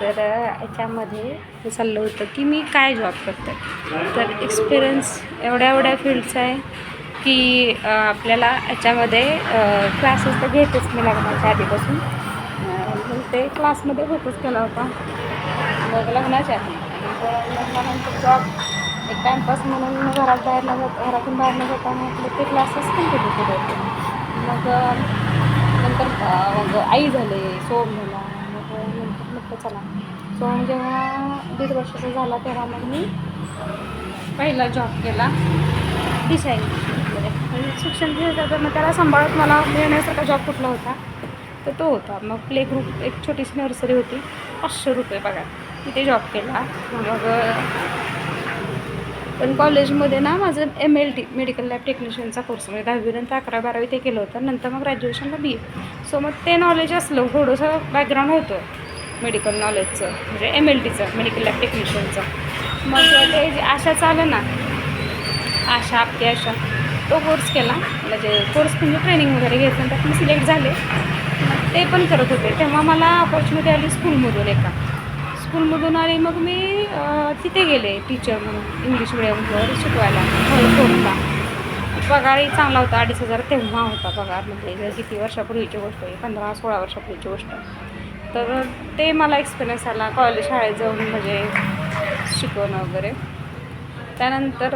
तर याच्यामध्ये हे चाललं होतं की मी काय जॉब करते? तर एक्सपिरियन्स एवढ्या एवढ्या फील्डचा आहे की आपल्याला याच्यामध्ये क्लासेस तर घेतेच मी लग्नाच्या आधीपासून. मग ते क्लासमध्ये फोकस केला होता. मग लग्नाच्या आधी. लग्नानंतर जॉब एक टाईमपास म्हणून घरात बाहेर न घरातून बाहेर न जाता म्हटलं ते क्लासेस कंटिन्यू केले होते. मग नंतर मग आई झाले सोम झाला मग चला. सो जेव्हा दीड वर्षाचा झाला तेव्हा मग मी पहिला जॉब केला. डिझाईन म्हणजे शिक्षण घ्यायचं तर मग त्याला सांभाळत मला मिळण्यासारखा जॉब कुठला होता? तर तो होता. मग प्ले ग्रुप एक छोटीशी नर्सरी होती. पाचशे रुपये बघा. तिथे जॉब केला. मग पण कॉलेजमध्ये ना माझं M L T medical lab टेक्निशियनचा course म्हणजे दहावीनंतर अकरा बारावी ते केलं होतं. नंतर मग ग्रॅज्युएशनला बी ए सो मग ते नॉलेज असलं थोडंसं बॅकग्राऊंड होतं. मेडिकल नॉलेजचं म्हणजे एम एल टीचं मेडिकल लॅब टेक्निशियनचं मग ते जे आशा चालं ना आशा आपकी आशा तो कोर्स केला. म्हणजे कोर्स म्हणजे ट्रेनिंग वगैरे घेतलं त्यात मी सिलेक्ट झाले. ते पण करत होते. तेव्हा मला अपॉर्च्युनिटी आली स्कूलमधून एका. स्कूलमधून आली मग मी तिथे गेले टीचर म्हणून इंग्लिश मिडियमवर शिकवायला. होता पगारही चांगला होता अडीच हजार तेव्हा होता पगार. म्हणजे किती वर्षापूर्वीची गोष्ट आहे? पंधरा सोळा वर्षापूर्वीची गोष्ट तर ते मला एक्सपिरियन्स आला कॉलेज शाळेत जाऊन म्हणजे शिकवणं वगैरे. त्यानंतर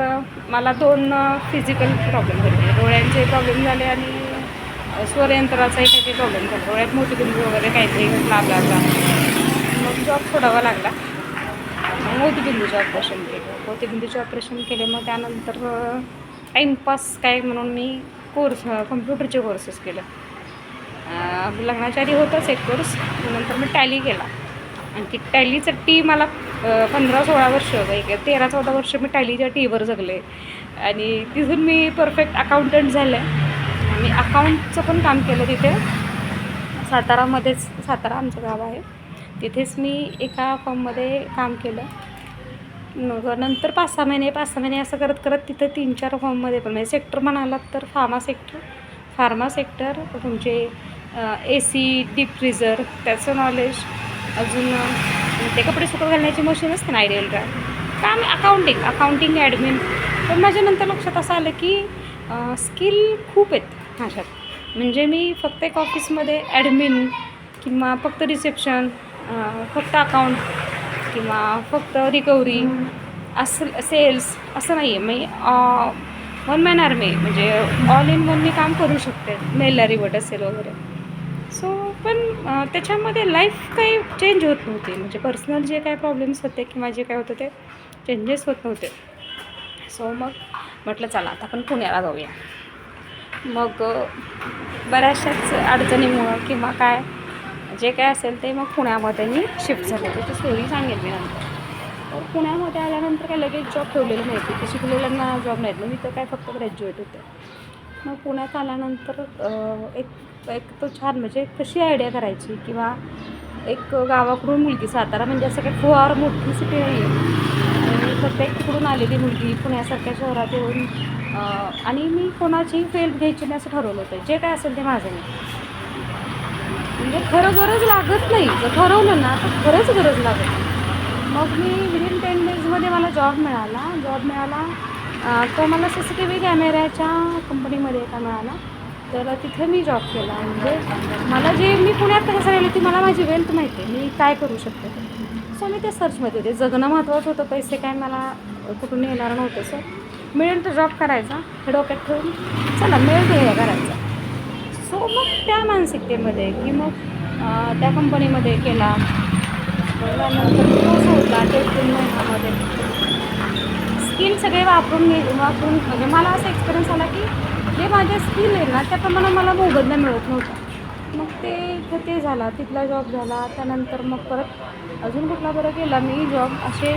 मला दोन फिजिकल प्रॉब्लेम झाले. डोळ्यांचे प्रॉब्लेम झाले आणि स्वरयंत्राचाही काहीतरी प्रॉब्लेम झाला. डोळ्यात मोतीबिंदू वगैरे काहीतरी लागला होता. मग जॉब सोडावा लागला. मोतीबिंदूचे ऑपरेशन केलं. मोतीबिंदूचे ऑपरेशन केले. मग त्यानंतर टाईमपास काय म्हणून मी कोर्स कम्प्युटरचे कोर्सेस केलं. लग्नाच्या आधी होताच एक कोर्स नंतर मी टॅली केला. आणखी टॅलीचं टी मला पंधरा सोळा वर्ष एक तेरा चौदा वर्ष मी टॅलीच्या टीवर जगले. आणि तिथून मी परफेक्ट अकाउंटंट झाले. आणि अकाउंटचं पण काम केलं तिथे. सातारामध्येच सातारा आमचं गाव आहे. तिथेच मी एका फॉर्ममध्ये काम केलं. मग नंतर पाच सहा महिने पाच सहा महिने असं करत करत तिथं तीन चार फॉर्ममध्ये पण म्हणजे सेक्टर म्हणालात तर फार्मा सेक्टर फार्मा सेक्टर तुमचे ए सी डीप फ्रीझर त्याचं नॉलेज अजून ते कपडे सुकत घालण्याची मशीन असते ना आयडियल ड्राय काम अकाउंटिंग अकाउंटिंग ॲडमिन पण माझ्या नंतर लक्षात असं आलं की स्किल खूप आहेत माझ्यात. म्हणजे मी फक्त एक ऑफिसमध्ये ॲडमिन किंवा फक्त रिसेप्शन फक्त अकाउंट किंवा फक्त रिकव्हरी असं सेल्स असं नाही आहे मी वन मॅन आर्मी म्हणजे ऑल इन वन मी काम करू शकते मेलला रिवट असेल वगैरे. सो पण त्याच्यामध्ये लाईफ काही चेंज होत नव्हती. म्हणजे पर्सनल जे काय प्रॉब्लेम्स होते किंवा जे काय होतं ते चेंजेस होत नव्हते. सो मग म्हटलं चला आता आपण पुण्याला जाऊया. मग बऱ्याचशाच अडचणीमुळं किंवा काय जे काय असेल ते मग पुण्यामध्ये मी शिफ्ट झाले. त्याची स्टोरी सांगेल मी नंतर. पुण्यामध्ये आल्यानंतर काय लगेच जॉब ठेवलेलं नाही. की शिकलेल्यांना जॉब नाहीत. मग मी तर काय फक्त ग्रॅज्युएट होते. मग पुण्यात आल्यानंतर एक एक तो छान म्हणजे कशी आयडिया करायची किंवा एक गावाकडून मुलगी सातारा म्हणजे असं काही फार मोठी सिटी नाही आहे आणि तिकडून आलेली मुलगी पुण्यासारख्या शहरात येऊन आणि मी कोणाचीही फेल घ्यायची नाही असं ठरवलं होतं. जे काय असेल ते माझं नाही. म्हणजे खरं गरज लागत नाही. जर ठरवलं ना तर खरंच गरज लागत नाही. मग मी विदिन टेन डेजमध्ये मला जॉब मिळाला. जॉब मिळाला. तो मला सी सी टी व्ही कॅमेऱ्याच्या कंपनीमध्ये एका मिळाला. तर तिथे मी जॉब केला. म्हणजे मला जे मी पुण्यात कसं राहिली ती मला माझी वेल्थ माहिती आहे. मी काय करू शकते? सो मी ते सर्चमध्ये होते. जगणं महत्त्वाचं होतं. पैसे काय मला कुठून येणार नव्हते. सो मिळेल तर जॉब करायचा. हे डोक्यात ठेवून चला मिळेल तर हे करायचं. सो मग त्या मानसिकतेमध्ये की मग त्या कंपनीमध्ये केला. त्यानंतर तो होता ते तीन महिन्यामध्ये. स्किल सगळे वापरून मी वापरून म्हणजे मला असा एक्सपिरियन्स आला की जे माझे स्किल आहे ना त्याप्रमाणे मला मोबदला मिळत नव्हता. मग ते इथं ते झाला तिथला जॉब झाला. त्यानंतर मग परत अजून कुठला बरं केला मी जॉब असे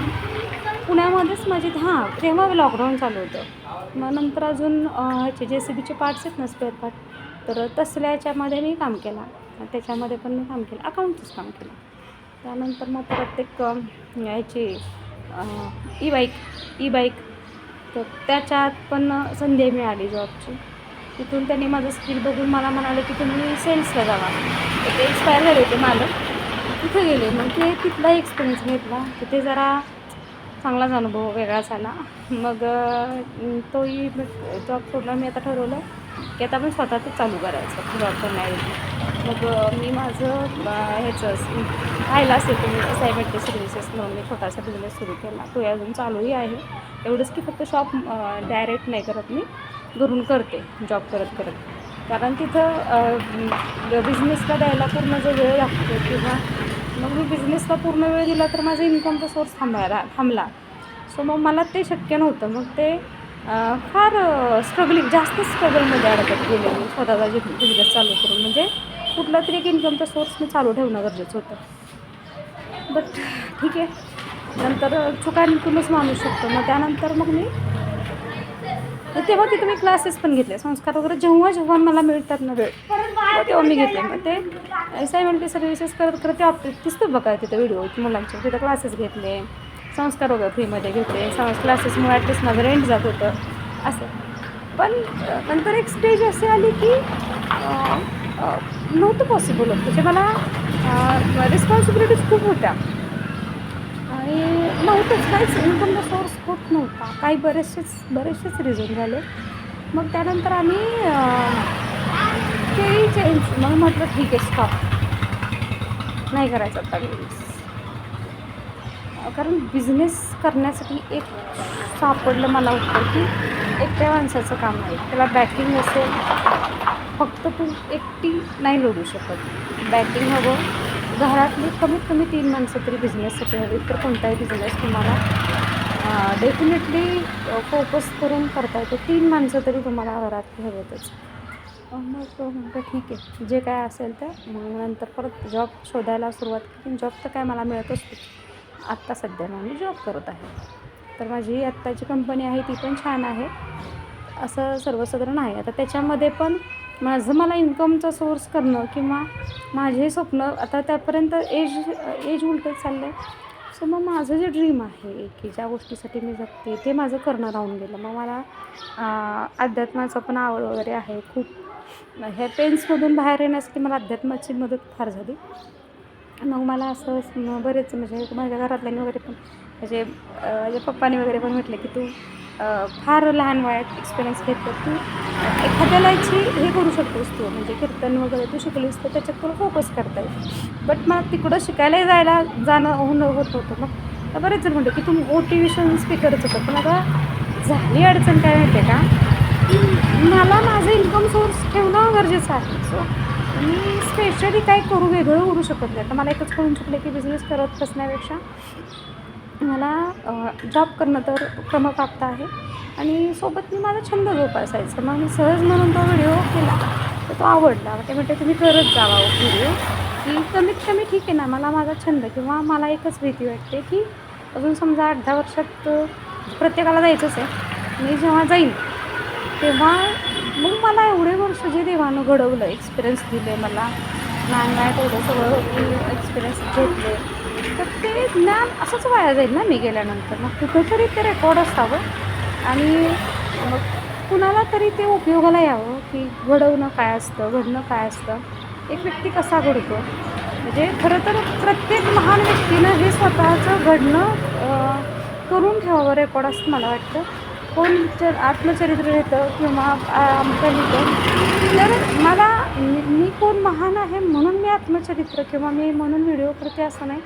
पुण्यामध्येच माझे हां तेव्हा लॉकडाऊन चालू होतं. मग नंतर अजून ह्याचे जे सी बीचे पार्ट्स आहेत ना स्पेअर पार्ट तर तसल्या याच्यामध्ये मी काम केला. त्याच्यामध्ये पण मी काम केलं. अकाउंटचंच काम केलं. त्यानंतर मग प्रत्येक एक याची ई बाईक ई बाईक तर त्याच्यात पण संधी मिळाली जॉबची. तिथून त्यांनी माझं स्किल बघून मला म्हणाले की तुम्ही सेल्सला जावा. तर ते एक्सपायर झाले होते मालक. तिथे गेले. मग ते तिथला एक्सपिरियन्स घेतला. तिथे जरा चांगलाच अनुभव वेगळाच आला. मग तोही जॉब सोडला. मी आता ठरवलं की आता आपण स्वतःच चालू करायचं जॉब नाही मग मी माझं अं, ह्याचं पाहिलाच येतो मी सर्व्हिसेस म्हणून मी छोटासा बिझनेस सुरू केला. तो अजून चालूही आहे. एवढंच की फक्त शॉप डायरेक्ट नाही करत मी घरून करते जॉब करत करत. कारण तिथं बिझनेसला द्यायला पूर्ण जो वेळ लागतो किंवा मग मी बिझनेसला पूर्ण वेळ दिला तर माझा इन्कमचा सोर्स थांबायला थांबला. सो मग मला ते शक्य नव्हतं. मग ते फार स्ट्रगलिंग जास्त स्ट्रगलमध्ये अडकत गेले स्वतःचा जे बिझनेस चालू करून. म्हणजे कुठला तरी एक इन्कमचा सोर्स मी चालू ठेवणं गरजेचं होतं. बट ठीक आहे. नंतर चुका निघूनच मानू शकतो. मग त्यानंतर मग मी तेव्हा तिथे मी क्लासेस पण घेतले. संस्कार वगैरे जेव्हा जेव्हा मला मिळतात ना वेळ तेव्हा तेव्हा मी घेतले. मग ते एस आय सर्व्हिसेस करत करत ते ऑप्ट दिसतं बघा तिथं व्हिडिओ मुलांचे तिथं क्लासेस घेतले. संस्कार वगैरे फ्रीमध्ये घेते संस क्लासेसमुळे ॲटलीस्ट माझं रेंट जात होतं. असं. पण नंतर एक स्टेज अशी आली की नव्हतं पॉसिबल होतं म्हणजे मला रिस्पॉन्सिबिलिटीज खूप होत्या. आणि नव्हतंच. काहीच इन्कमचा सोर्स होत नव्हता. काही बरेचसेच बरेचसेच रिझन झाले. मग त्यानंतर आम्ही केळी चेंज मग म्हटलं ठीक आहे स्टॉप नाही करायचं आता. कारण बिझनेस करण्यासाठी एक सापडलं मला उत्तर की एकट्या माणसाचं काम नाही त्याला बॅटिंग असेल फक्त तू एकटी नाही लढू शकत. बॅटिंग हवं. घरातली कमीत कमी तीन माणसं तरी बिझनेससाठी हवी तर कोणताही बिझनेस तुम्हाला डेफिनेटली फोकस करून करता येतो. तीन माणसं तरी तुम्हाला घरात हवेतच. मग म्हटलं ठीक आहे. जे काय असेल ते. मग नंतर परत जॉब शोधायला सुरुवात केली. जॉब तर काय मला मिळतच होती. आत्ता सध्या मग मी जॉब करत आहे. तर माझी आत्ताची कंपनी आहे ती पण छान आहे. असं सर्वसाधारण आहे. आता त्याच्यामध्ये पण माझं मला इन्कमचा सोर्स करणं किंवा माझे स्वप्न आता त्यापर्यंत एज एज उलटत चाललं आहे सो मग माझं जे ड्रीम आहे की ज्या गोष्टीसाठी मी जगते ते माझं करणं राहून गेलं. मग मला अध्यात्माचं पण आवड वगैरे आहे. खूप ह्या पेन्समधून बाहेर येण्यासाठी मला अध्यात्माची मदत फार झाली. मग मला असं बरेच म्हणजे माझ्या घरातल्यांनी वगैरे पण म्हणजे माझ्या पप्पाने वगैरे पण म्हटलं की तू फार लहान वयात एक्सपिरियन्स घेतो तू एखाद्याला हे करू शकतोस तू. म्हणजे कीर्तन वगैरे तू शिकलीस तर त्याच्यात तुला फोकस करता येईल. बट मला तिकडं शिकायलाही जायला जाणं होणं होत होतं मग तर बरेच जण म्हणतो की तू मोटिवेशन स्पीकरच होतं. पण आता झाली अडचण काय माहिती आहे का? मला माझं इन्कम सोर्स ठेवणं गरजेचं आहे. सो मी स्पेशली काय करू वेगळं करू शकत नाही. आता मला एकच कळून चुकलं की बिझनेस करत बसण्यापेक्षा मला जॉब करणं तर क्रमप्राप्त आहे. आणि सोबत मी माझा छंद जोपासायचा. मग मी सहज म्हणून तो व्हिडिओ केला. तर तो आवडला. ते म्हणते तुम्ही करत जावा व्हिडिओ की कमीत कमी ठीक आहे ना मला माझा छंद किंवा मला एकच भीती वाटते की अजून समजा आठ दहा वर्षात प्रत्येकाला जायचंच आहे. मी जेव्हा जाईन तेव्हा मग मला एवढे वर्ष जे देवानं घडवलं एक्सपिरियन्स दिले मला लहान वयात एवढं सगळं एक्सपिरियन्स घेतले. तर ते ज्ञान असंच वाया जाईल ना मी गेल्यानंतर. मग कुठंतरी ते रेकॉर्ड असावं आणि मग कुणाला तरी ते उपयोगाला यावं की घडवणं काय असतं घडणं काय असतं. एक व्यक्ती कसा घडतो? म्हणजे खरं तर प्रत्येक महान व्यक्तीनं हे स्वतःचं घडणं करून ठेवावं रेकॉर्ड असं मला वाटतं. कोण च आत्मचरित्र लिहितं किंवा आमचं लिहितं तर मला मी मी कोण महान आहे म्हणून मी आत्मचरित्र किंवा मी म्हणून व्हिडिओ करते असं नाही.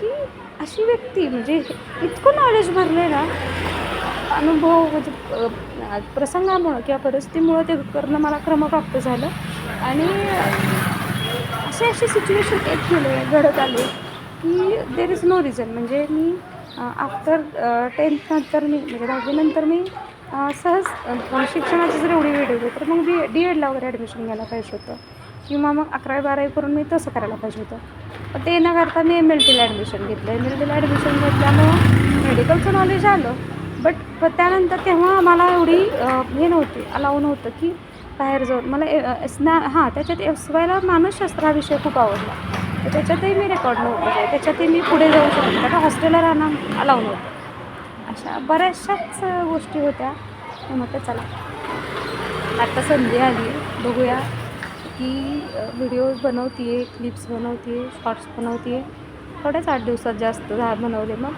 की अशी व्यक्ती म्हणजे इतकं नॉलेज भरलं आहे ना अनुभव म्हणजे प्रसंगामुळं किंवा परिस्थितीमुळं ते करणं मला क्रमप्राप्त झालं. आणि असे असे सिच्युएशन येत गेले घडत आले की देर इज नो रिझन म्हणजे मी आफ्टर टेन्थनंतर मी म्हणजे दहावीनंतर मी सहज म्हणजे शिक्षणाची जर एवढी वेळ गेली तर मग बी डी एडला वगैरे ॲडमिशन घ्यायला पाहिजे होतं. किंवा मग अकरावी बारावी करून मी तसं करायला पाहिजे होतं. पण ते न करता मी एम एल टीला ॲडमिशन घेतलं. एम एल टीला ॲडमिशन घेतल्यामुळं मेडिकलचं नॉलेज आलं. बट पण त्यानंतर तेव्हा मला एवढी हे नव्हती अलाव नव्हतं की बाहेर जाऊन. मला ए- स्ना हां त्याच्यात एस वायला मानसशास्त्र हा विषय खूप आवडला. तर त्याच्यातही मी रेकॉर्ड नव्हतं म्हणजे त्याच्यातही मी पुढे जाऊ शकते कारण हॉस्टेलला राहणं अलाव नव्हतं अशा बऱ्याचशाच गोष्टी होत्या. मी म्हटलं चला. आता संधी आली. बघूया की व्हिडिओज बनवते क्लिप्स बनवते शॉर्ट्स बनवते थोड्याच आठ दिवसात जास्त झा बनवले मग.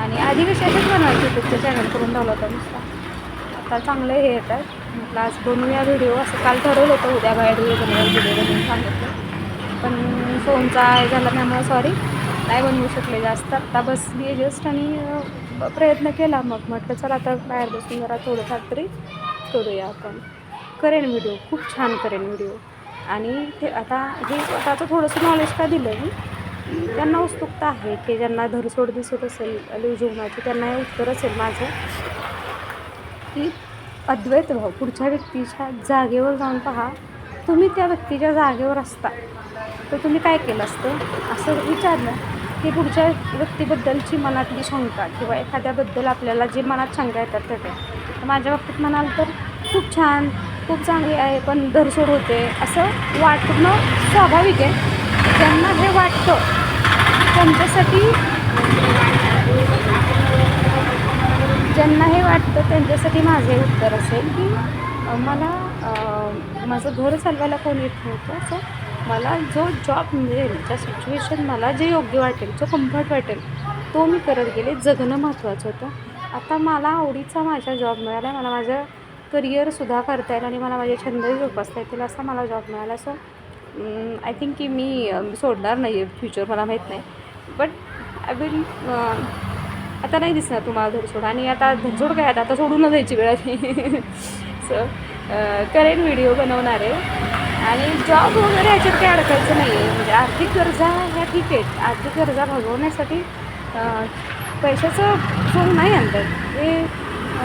आणि आधी कसे असेच बनवायचे यूट्यूबचं चॅनल करून ठेवला होता नुसता आता चांगले हे येतात म्हटलं आज बनवूया व्हिडिओ असं काल ठरवलं होतं. उद्या बाहेर व्हिडिओ बनवायला व्हिडिओ बनवून सांगितलं. पण फोनचा झाला त्यामुळे सॉरी नाही बनवू शकले जास्त. आत्ता बसली जस्ट आणि प्रयत्न केला मग. म्हटलं चला आता बाहेर बसून जरा थोडंफार तरी करूया आपण. करेन व्हिडिओ खूप छान करेन व्हिडिओ आणि ते आता हे आता थोडंसं नॉलेज का दिलं मी? त्यांना उत्सुकता आहे की ज्यांना धरसोड दिसत असेल लिव जीवनाची त्यांना हे उत्तर असेल माझं की अद्वैत भाव पुढच्या व्यक्तीच्या जागेवर जाऊन पहा. तुम्ही त्या व्यक्तीच्या जागेवर असता. तर तुम्ही काय केलं असतं? असं विचारलं की पुढच्या व्यक्तीबद्दलची मनातली शंका किंवा एखाद्याबद्दल आपल्याला जे मनात शंका येतात त्या तर माझ्या बाबतीत म्हणाल तर खूप छान खूप चांगली आहे पण धरसोड होते. असं वाटणं स्वाभाविक आहे. त्यांना हे वाटतं त्यांच्यासाठी ज्यांना हे वाटतं त्यांच्यासाठी माझे उत्तर असेल की मला माझं घर चालवायला कोण येत नव्हतं असं मला जो जॉब मिळेल ज्या सिच्युएशन मला जे योग्य वाटेल जो कम्फर्ट वाटेल तो मी करत गेले. जगणं महत्त्वाचं होतं. आता मला आवडीचा माझा जॉब मिळाला. मला माझं करिअरसुद्धा करता येईल आणि मला माझे छंदही जोपासता येतील असा मला जॉब मिळाला. सो आय थिंक की मी सोडणार नाही आहे फ्युचर मला माहीत नाही. बट आय विल आता नाही दिसणार तुम्हाला धडसोड आणि आता धडसोड काय? आता आता सोडून द्यायची वेळ आली. सो करेन व्हिडिओ बनवणार. आहे आणि जॉब वगैरे याच्यात काही अडकायचं नाही आहे म्हणजे आर्थिक गरजा ह्या ठीक आहेत. आर्थिक गरजा भागवण्यासाठी पैशाचं सोंग नाही आणतात हे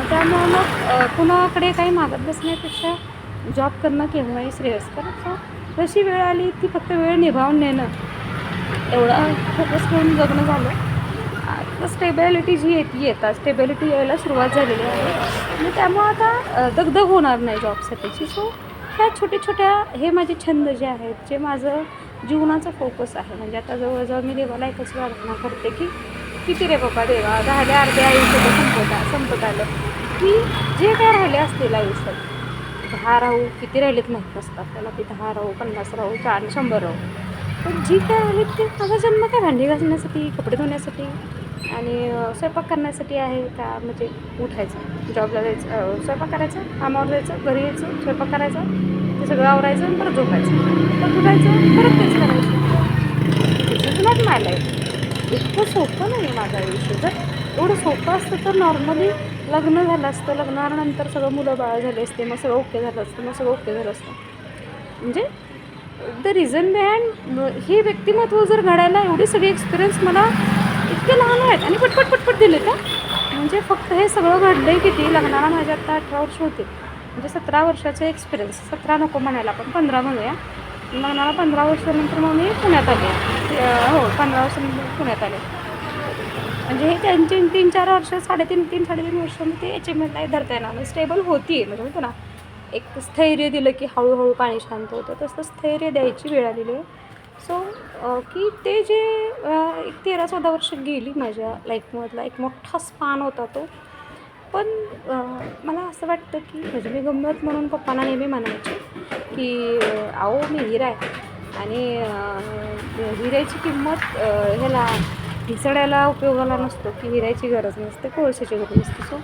त्यामुळं मग कुणाकडे काही मागत बसण्यापेक्षा जॉब करणं केव्हाही श्रेयस्कर जशी वेळ आली ती फक्त वेळ निभावून नेणं. एवढं फोकस करून जगणं झालं. आता स्टेबिलिटी जी येते येतात स्टेबिलिटी यायला सुरुवात झालेली आहे. आणि त्यामुळं आता दगदग होणार नाही जॉबसाठीची सो ह्या छोट्या छोट्या हे माझे छंद जे आहेत जे माझं जीवनाचा फोकस आहे. म्हणजे आता जवळजवळ मी देवाला एकच प्रार्थना करते की किती रे बाबा देवा झाले अर्धे आयुष्य संपत संपत आलं. की जे काय राहिले असतील आयुष्यात दहा राहू किती राहिलेत माहीत नसतात त्याला की दहा राहू पन्नास राहू चार शंभर राहू. पण जी काय आहेत ते माझा जन्म काय भांडी घासण्यासाठी कपडे धुण्यासाठी आणि स्वयंपाक करण्यासाठी आहे का? म्हणजे उठायचं जॉबला जायचं स्वयंपाक करायचा कामावर जायचं घरी यायचं स्वयंपाक करायचा ते सगळं आवरायचं आणि परत झोपायचं. परत उठायचं परत तेच करायचं. म्हणजे तुलाच मायला आहे. इतकं सोपं नाही आहे माझं आयुष्य. जर एवढं सोपं असतं तर नॉर्मली लग्न झालं असतं. लग्नानंतर सगळं मुलं बाळ झाले असते मग सगळं ओके झालं असतं मग सगळं ओके झालं असतं. म्हणजे द रिझन बिहाइंड हे व्यक्तिमत्व जर घडायला एवढी सगळी एक्सपिरियन्स मला इतके लहान आहेत. आणि पटपट पटपट दिले का? म्हणजे फक्त हे सगळं घडलं आहे किती? लग्नाला माझे आता अठरा वर्ष होते. म्हणजे सतरा वर्षाचे एक्सपिरियन्स सतरा नको म्हणायला आपण पंधरा म्हणूया लग्नाला पंधरा वर्षानंतर मग मी पुण्यात आले. हो पंधरा वर्षानंतर पुण्यात आले. म्हणजे हे त्यांचे तीन चार वर्ष साडेतीन तीन साडेतीन वर्ष मी ते एच एम एल नाही धरता येणार स्टेबल होती म्हणजे म्हणतो ना एक स्थैर्य दिलं की हळूहळू पाणी शांत होतं. तसं स्थैर्य द्यायची वेळ आलेली आहे. सो की ते जे एक तेरा चौदा वर्ष गेली माझ्या लाईफमधला एक मोठा स्पान होता तो. पण मला असं वाटतं की म्हणजे मी गंमत म्हणून पप्पांना नेहमी म्हणायचे की अ, अहो मी हिरा आहे. आणि हिऱ्याची किंमत ह्याला ढिसड्याला उपयोगाला नसतो की हिऱ्याची गरज नसते कोळशाची गरज नसते. सो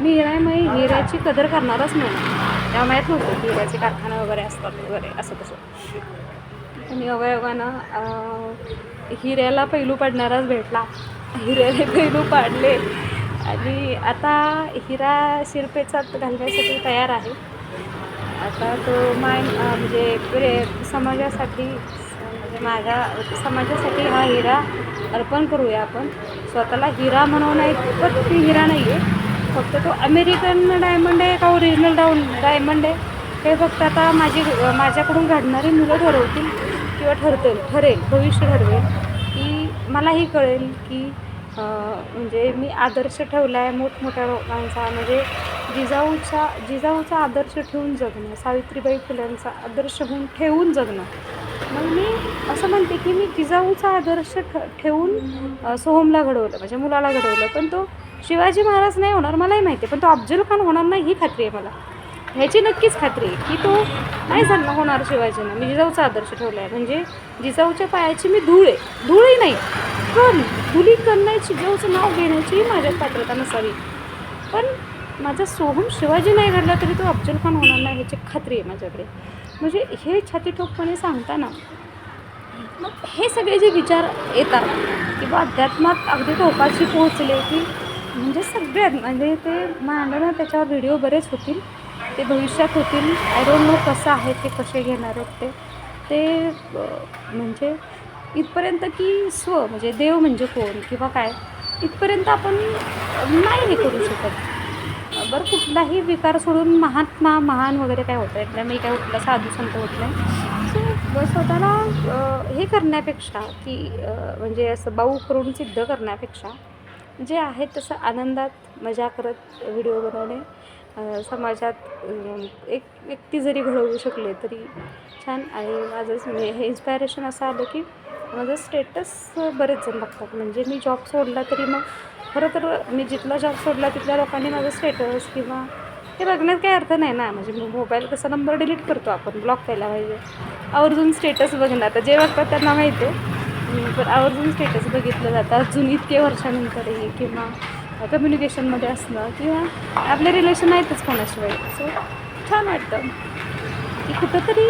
मी हिरा आहे मग हिऱ्याची कदर करणारच नाही. तेव्हा माहीत नव्हतं की हिऱ्याचे कारखाना वगैरे असतात वगैरे असं तसं आणि अवयवानं हिऱ्याला पैलू पाडणाराच भेटला. हिऱ्याने पैलू पाडले. आणि आता हिरा शिरपेचात घालण्यासाठी तयार आहे. आता तो माय म्हणजे पुरे समाजासाठी म्हणजे माझ्या समाजासाठी हा हिरा अर्पण करूया आपण. स्वतःला हिरा म्हणून नाही पण ती हिरा नाही आहे फक्त तो अमेरिकन डायमंड आहे का ओरिजिनल डाऊन डायमंड आहे? हे फक्त आता माझी माझ्याकडून घडणारी मुलं ठरवतील. किंवा ठरतील ठरेल भविष्य ठरवेल की मलाही कळेल की म्हणजे मी आदर्श ठेवला आहे मोठमोठ्या लोकांचा म्हणजे जिजाऊचा जिजाऊचा आदर्श ठेवून जगणं सावित्रीबाई फुल्यांचा आदर्श होऊन ठेवून जगणं. मग मी असं म्हणते की मी जिजाऊचा आदर्श ठ ठेवून सोहमला घडवलं म्हणजे मुलाला घडवलं पण तो शिवाजी महाराज नाही होणार मलाही माहिती आहे पण तो अफजल खान होणार नाही ही खात्री आहे मला. ह्याची नक्कीच खात्री आहे की तो नाही झाला होणार शिवाजीनं? मी जिजाऊचा आदर्श ठेवला आहे म्हणजे जिजाऊच्या पायाची मी धूळ आहे. धूळही नाही. पण धुली करण्याची जिजाऊचं नाव घेण्याची माझ्यात पात्रता नसावी. पण माझा सोहम शिवाजी नाही घडला तरी तो अफजल खान होणार नाही ह्याची खात्री आहे माझ्याकडे. म्हणजे हे छाती ठोकपणे सांगताना मग हे सगळे जे विचार येतात किंवा अध्यात्मात अगदी टोकाशी पोहोचले की म्हणजे सगळ्यात म्हणजे ते मांडणं त्याच्यावर व्हिडिओ बरेच होतील. ते भविष्यात होतील. आय डोंट नो कसं आहे ते कसे घेणार आहेत ते. ते म्हणजे इथपर्यंत की स्व म्हणजे देव म्हणजे कोण किंवा काय इथपर्यंत आपण नाही हे करू शकत. बरं कुठलाही विकार सोडून महात्मा महान वगैरे काय होत आहेत नाही. मी काय उठलं साधू संत होत नाही. सो स्वतःला हे करण्यापेक्षा की म्हणजे असं बाऊ करून सिद्ध करण्यापेक्षा जे आहे तसं आनंदात मजा करत व्हिडिओ बनवणे समाजात एक व्यक्ती जरी घडवू शकले तरी छान आणि माझं म्हणजे हे इन्स्पायरेशन असं आलं की माझं स्टेटस बरेच जण बघतात. म्हणजे मी जॉब सोडला तरी मग खरं तर मी जिथला जॉब सोडला तिथल्या लोकांनी माझं स्टेटस किंवा हे बघण्यात काही अर्थ नाही ना. म्हणजे मोबाईल कसा नंबर डिलीट करतो आपण ब्लॉक केला पाहिजे. आवर्जून स्टेटस बघणार. आता जे बघतात त्यांना माहिती आहे. पण आवर्जून स्टेटस बघितलं जातं. अजून इतके वर्षानंतरही किंवा कम्युनिकेशनमध्ये असणं किंवा आपले रिलेशन आहेतच कोणाशिवाय. सो छान वाटतं. की कुठंतरी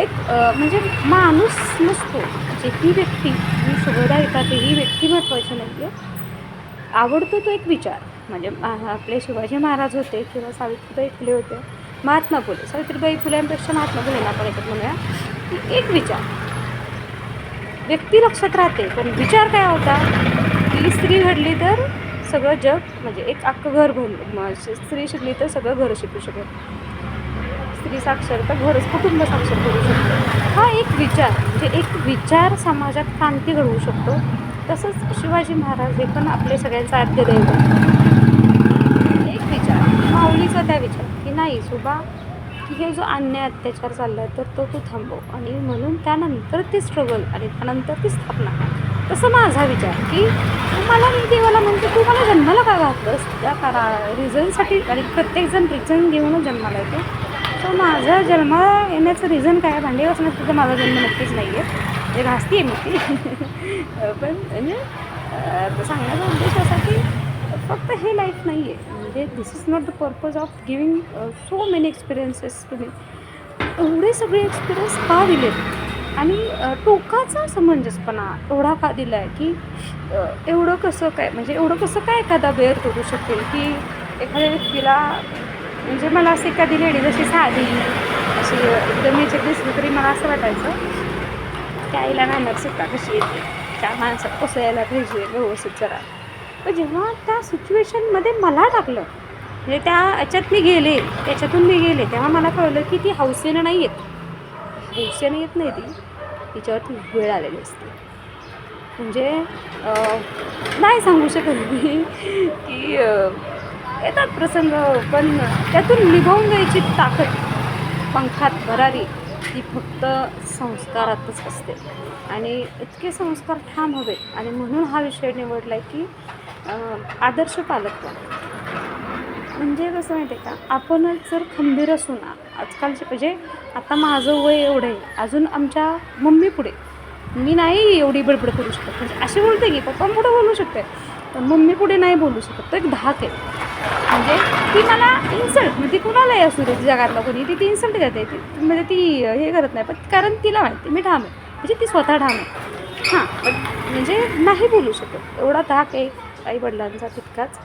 एक म्हणजे माणूस नसतो. जे ही व्यक्ती मी शुभदा येतात ही व्यक्ती महत्त्वाची नाही आहे आवडतो तो एक विचार. म्हणजे आपले शिवाजी महाराज होते किंवा सावित्रीबाई फुले होते महात्मा फुले. सावित्रीबाई फुल्यांपेक्षा महात्मा फुलेंना आपण याच्यात म्हणूया की एक विचार. व्यक्ती लक्षात राहते पण विचार काय होता? की स्त्री घडली तर सगळं जग म्हणजे एक अख्खं घर भर स्त्री शिकली तर सगळं घर शिकू शकत स्त्री साक्षर तर घरच कुटुंब साक्षर करू शकतो. हा एक विचार म्हणजे एक विचार समाजात क्रांती घडवू शकतो. तसंच शिवाजी महाराज हे पण आपले सगळ्यांचं आद्य दैवत एक विचार माऊलीचा त्या विचार की नाही सुबा की हे जो अन्याय अत्याचार चालला आहे तर तो तू थांबव. आणि म्हणून त्यानंतर ती स्ट्रगल आणि त्यानंतर ती स्थापना. तसं माझा विचार की मला मी देवाला म्हणते तू मला जन्माला काय घातलंस त्या करा रिझनसाठी आणि प्रत्येकजण रिझन घेऊनच जन्माला येतो. सो माझा जन्माला येण्याचं रिझन काय भांडे भांडी वाचण्याचं तर माझा जन्म नक्कीच नाही आहे ते घासती आहे मी. ती पण म्हणजे सांगण्याचा उद्देश असा की फक्त हे लाईफ नाही आहे म्हणजे this is not the purpose of giving so many experiences to me एवढे सगळे एक्सपिरियन्स का दिलेत? आणि टोकाचा समंजसपणा एवढा का दिला आहे की एवढं कसं काय म्हणजे एवढं कसं काय एखादा बेअर करू शकेल की एखाद्या व्यक्तीला म्हणजे मला असं एखादी लेडी जशी साधी अशी एकदम याच्यात दिसली तरी मला असं वाटायचं त्या आईला नाणार सुद्धा कशी येते? त्या माणसात कसं यायला पाहिजे व्यवस्थित जरा. पण जेव्हा त्या सिच्युएशनमध्ये मला टाकलं म्हणजे त्या याच्यात मी गेले त्याच्यातून मी गेले तेव्हा मला कळलं की ती हौसेनं नाही येत. हौसेनं येत नाही ती. तिच्यावरती वेळ आलेली असते. म्हणजे नाही सांगू शकत मी की येतात प्रसंग पण त्यातून निभावून जायची ताकद पंखात भरारी ती फक्त संस्कारातच असते. आणि इतके संस्कार ठाम हवेत आणि म्हणून हा विषय निवडला आहे की आदर्श पालकत्व म्हणजे कसं माहिती आहे का आपणच जर खंबीर असू ना आजकालचे म्हणजे आता माझं वय एवढं आहे. अजून आमच्या मम्मी पुढे. मी नाही एवढी बडबड करू शकत. म्हणजे अशी बोलते की पप्पा पुढे बोलू शकते. पण मम्मी पुढे नाही बोलू शकत. तो एक धाक आहे. म्हणजे ती मला इन्सल्ट म्हणजे ती कुणालाही असू दे जगातला कोणी. ती ती इन्सल्ट करते. ती म्हणजे ती हे करत नाही. पण कारण तिला माहिती मी ठाम आहे. म्हणजे ती स्वतः ठाम आहे. हां पण म्हणजे नाही बोलू शकत. एवढा धाक आहे. आई वडिलांचा तितकाच.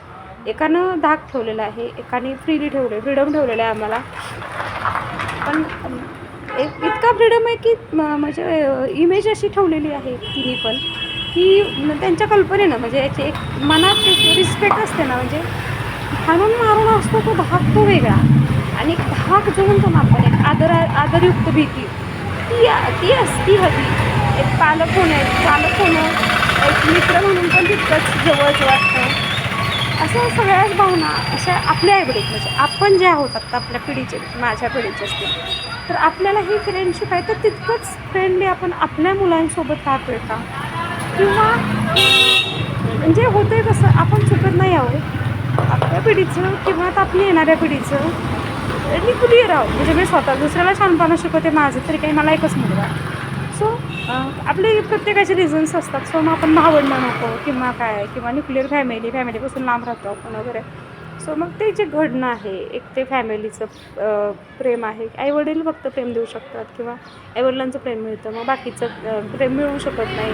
एकानं धाक ठेवलेला आहे. एकाने फ्रीली ठेवले फ्रीडम ठेवलेलं आहे आम्हाला. पण एक इतका फ्रीडम आहे की म- म्हणजे इमेज अशी ठेवलेली आहे तिने पण की त्यांच्या कल्पनेनं म्हणजे याची एक मनात एक रिस्पेक्ट असते ना म्हणजे हाणून मारून असतो तो धाक तो वेगळा. आणि एक धाक जो म्हणतो ना आपण एक आदर आदरयुक्त भीती ती ती असती हवी. एक पालक होणं एक पालक होणं एक मित्र म्हणून पण तितकंच जवळचं वाटतं. असं सगळ्याच भावना अशा आपल्या आईवडील म्हणजे आपण जे आहोत आत्ता आपल्या पिढीचे माझ्या पिढीचे असतील तर आपल्याला ही फ्रेंडशिप आहे तर तितकंच फ्रेंडली आपण आपल्या मुलांसोबत राहतोय का किंवा म्हणजे होतंय कसं आपण चुकत नाही आहोत. आपल्या पिढीचं किंवा आता आपली येणाऱ्या पिढीचं मी न्यूक्लिअर आहोत म्हणजे मी स्वतः दुसऱ्याला छानपणा शिकवते माझं तरी काही मला एकच मुलगा आहे. सो आपले प्रत्येकाचे रिझन्स असतात. सो मग आपण भावंडं नको किंवा काय किंवा न्यूक्लिअर फॅमिली फॅमिलीपासून लांब राहतो आपण वगैरे. सो मग ते जे घडणं आहे एक ते फॅमिलीचं प्रेम आहे. आईवडील फक्त प्रेम देऊ शकतात किंवा आईवडिलांचं प्रेम मिळतं. मग बाकीचं प्रेम मिळू शकत नाही.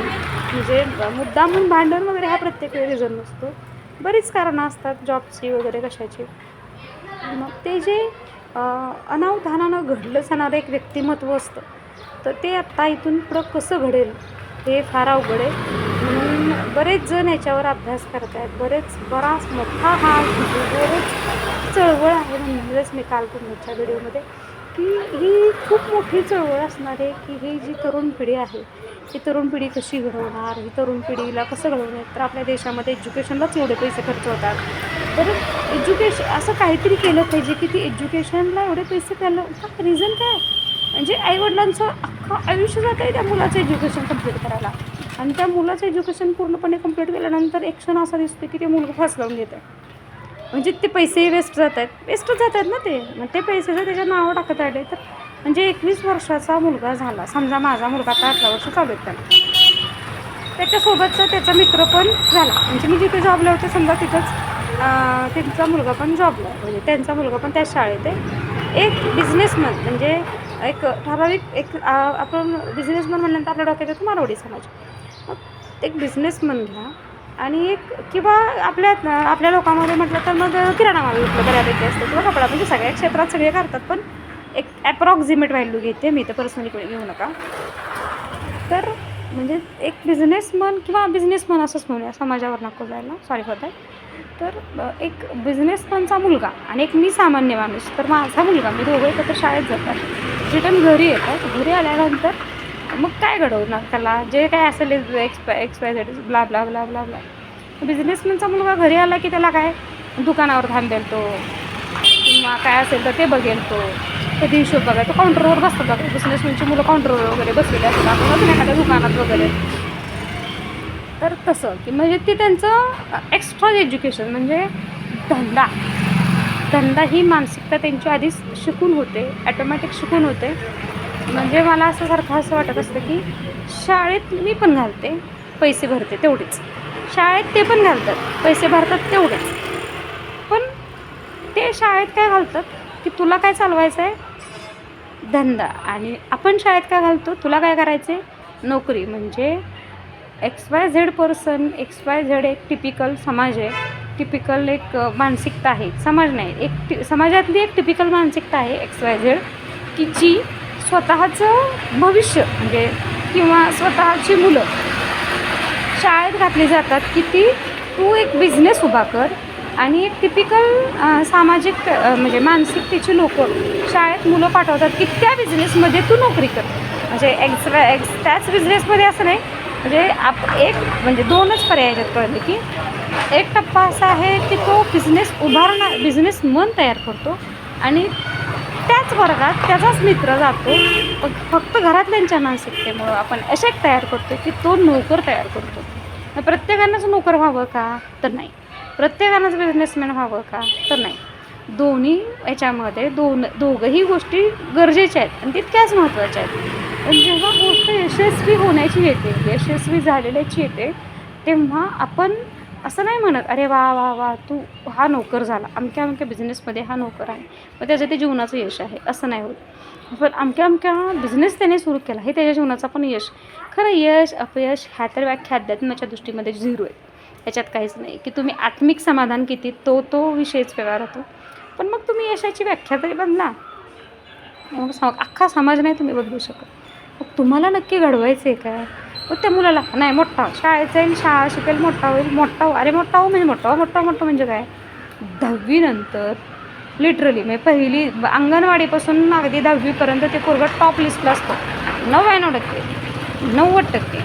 म्हणजे मुद्दा म्हणून भांडण वगैरे हा प्रत्येक वेळी रिझन नसतो. बरीच कारणं असतात जॉबची वगैरे कशाची. मग ते जे अनावधानानं घडलं जाणारं एक व्यक्तिमत्व असतं. तर ते आत्ता इथून पुढं कसं घडेल हे फार अवघड आहे. म्हणून बरेच जण याच्यावर अभ्यास करत आहेत. बरेच बराच मोठा हा बरेच चळवळ आहे म्हणूनच मी काल तुमच्या व्हिडिओमध्ये की ही खूप मोठी चळवळ असणार आहे की ही जी तरुण पिढी आहे ही तरुण पिढी कशी घडवणार ही तरुण पिढीला कसं घडवणार? तर आपल्या देशामध्ये एज्युकेशनलाच एवढे पैसे खर्च होतात. तर एज्युकेशन असं काहीतरी केलं पाहिजे की ती एज्युकेशनला एवढे पैसे केलं रिझन काय? म्हणजे आईवडिलांचं अख्खं आयुष्य जातं आहे त्या मुलाचं एज्युकेशन कंप्लीट करायला. आणि त्या मुलाचं एज्युकेशन पूर्णपणे कंप्लीट केल्यानंतर एक क्षण असा दिसतो की ते मुलगा फास लावून घेत. आहे म्हणजे ते पैसेही वेस्ट जात आहेत वेस्टच जात आहेत ना ते. मग ते पैसे जर त्याच्या नावं टाकत राहिले तर म्हणजे एकवीस वर्षाचा मुलगा झाला. समजा माझा मुलगा आता अठरा वर्ष चालू आहेत त्याला. त्याच्यासोबतचा त्याचा मित्र पण झाला. म्हणजे मी जिथे जॉबला होते समजा तिथंच त्यांचा मुलगा पण जॉबला म्हणजे त्यांचा मुलगा पण त्या शाळेत आहे. एक बिझनेसमन म्हणजे एक ठराविक एक आपण बिझनेसमन म्हणल्यानंतर आपल्या डोक्यात येतो मारवाडी समाज. मग एक बिझनेसमन घ्या आणि एक किंवा आपल्या आपल्या लोकांमध्ये म्हटलं तर मग किराणा माल विकलं बऱ्यापैकी असतं किंवा कपडा. म्हणजे सगळ्या क्षेत्रात सगळे करतात पण एक ॲप्रॉक्झिमेट व्हॅल्यू घेते मी तर पर्सनली घेऊ नका. तर म्हणजे एक बिझनेसमन किंवा बिझनेसमन असंच म्हणूया समाजावर नको जायला. सॉरी फॉर दॅट तर एक बिझनेसमनचा मुलगा आणि एक मी सामान्य माणूस. तर माझा मुलगा मी दोघं एकत्र शाळेत जातात. रिटर्न घरी येतात. घरी आल्यानंतर मग काय घडवणार त्याला? जे काय असेल X Y X Y Z blah blah blah blah blah बिझनेसमॅनचा मुलगा घरी आला की त्याला काय? दुकानावर थांबेल तो किंवा काय असेल तर ते बघेल तो कधी हिशोब बघा तो काउंटरवर बसतात बघा. बिझनेसमॅनची मुलं काउंटरवर वगैरे बसलेले असतात. आपण अजून एखाद्या दुकानात वगैरे. तर तसं की म्हणजे ते त्यांचं एक्स्ट्रा एज्युकेशन म्हणजे धंदा. धंदा ही मानसिकता त्यांची आधीच शिकून होते ॲटोमॅटिक शिकून होते. म्हणजे मला असं सारखं असं वाटत असतं की शाळेत मी पण घालते पैसे भरते तेवढेच. शाळेत ते पण घालतात पैसे भरतात तेवढेच. पण ते शाळेत काय घालतात की तुला काय चालवायचं आहे धंदा. आणि आपण शाळेत काय घालतो? तुला काय करायचं आहे नोकरी. म्हणजे X Y Z person X Y Z एक टिपिकल समाज आहे. टिपिकल एक मानसिकता आहे. समाज नाही. एक टि समाजातली एक टिपिकल मानसिकता आहे एक्स वाय झेड की जी स्वतःचं भविष्य म्हणजे किंवा स्वतःची मुलं शाळेत घातली जातात की ती तू एक बिझनेस उभा कर आणि एक टिपिकल सामाजिक म्हणजे मानसिकतेची लोक शाळेत मुलं पाठवतात की त्या बिझनेसमध्ये तू नोकरी कर. म्हणजे एक्स एक्स त्याच बिझनेसमध्ये असं नाही. म्हणजे आप एक म्हणजे दोनच पर्याय आहेत कळले की. एक टप्पा असा आहे की तो बिझनेस उभारणार बिझनेस मन तयार करतो. आणि त्याच वर्गात त्याचाच मित्र जातो. फक्त घरातल्यांच्या मानसिकतेमुळं आपण असे एक तयार करतो की तो नोकर तयार करतो. प्रत्येकानंच नोकर व्हावं का? तर नाही. प्रत्येकानंच बिझनेसमॅन व्हावं का? तर नाही. दोन्ही याच्यामध्ये दोन दोघंही गोष्टी गरजेच्या आहेत आणि तितक्याच महत्त्वाच्या आहेत. जेव्हा गोष्ट यशस्वी होण्याची येते यशस्वी झालेल्याची येते तेव्हा आपण असं नाही म्हणत अरे वा वा वा तू हा नोकर झाला. अमक्या अमक्या बिझनेसमध्ये हा नोकर आहे. मग त्याचं ते जीवनाचं यश आहे. असं नाही होत. पण अमक्या अमक्या बिझनेस त्याने सुरू केला हे त्याच्या जीवनाचा पण यश. खरं यश अपयश ह्या तर व्याख्या अध्यात्माच्या दृष्टीमध्ये झिरो आहे. याच्यात काहीच नाही. की तुम्ही आत्मिक समाधान किती तो तो विषयच व्यवहार राहतो पण मग तुम्ही यशाची व्याख्या तरी बदला. मग अख्खा समाज नाही तुम्ही बदलू शकत. मग तुम्हाला नक्की घडवायचं आहे काय मग त्या मुलाला नाही मोठा शाळेत जाईल शाळा शिकेल मोठा होईल मोठा हो अरे मोठा हो म्हणजे मोठा हो, मोठा मोठा म्हणजे काय? दहावीनंतर लिटरली म्हणजे पहिली अंगणवाडीपासून अगदी दहावीपर्यंत ते पोरगं टॉप लिस्टला असतो. नव्याण्णव टक्के नव्वद टक्के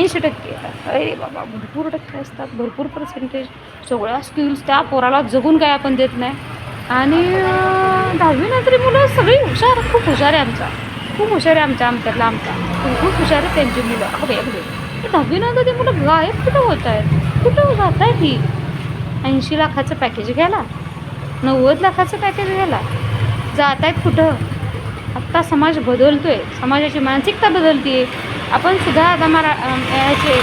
ऐंशी टक्के. अरे बाबा भरपूर टक्के असतात भरपूर पर्सेंटेज सगळ्या स्किल्स त्या पोराला जगून काय आपण देत नाही. आणि दहावीनंतर मुलं सगळी हुशार खूप हुशार आहे आमचा खूप हुशार आहे आमच्या आमच्यातला आमचा खूप हुशार आहे त्यांची मुलं. अगदी अगदी दहावीनंतर ते मुलं गायब कुठं होत आहेत? कुठं जात आहेत ती ऐंशी लाखाचं पॅकेज घ्यायला? नव्वद लाखाचं पॅकेज घ्यायला? जात आहेत कुठं? आत्ता समाज बदलतो आहे समाजाची मानसिकता बदलते आपण सुद्धा आता मरा अं, याचे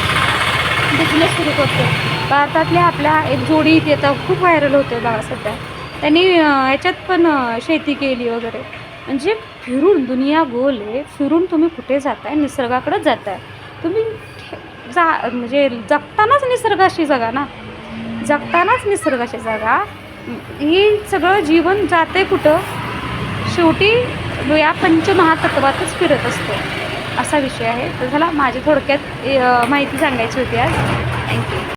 बिझनेस सुरू करतो भारतातल्या आपल्या एक जोडी इथे आता खूप व्हायरल होते बघा सध्या. त्यांनी याच्यात पण शेती केली वगैरे. म्हणजे फिरून दुनिया गोल आहे फिरून तुम्ही कुठे जाताय? निसर्गाकडे जाताय. तुम्ही जा म्हणजे जगतानाच निसर्गाशी जगा ना. जगतानाच निसर्गाशी जगा. हे सगळं जीवन जाते कुठं? शेवटी या पंचमहातत्वातच फिरत असतो. असा विषय आहे. तर झाला माझी थोडक्यात माहिती सांगायची होती आज. थँक्यू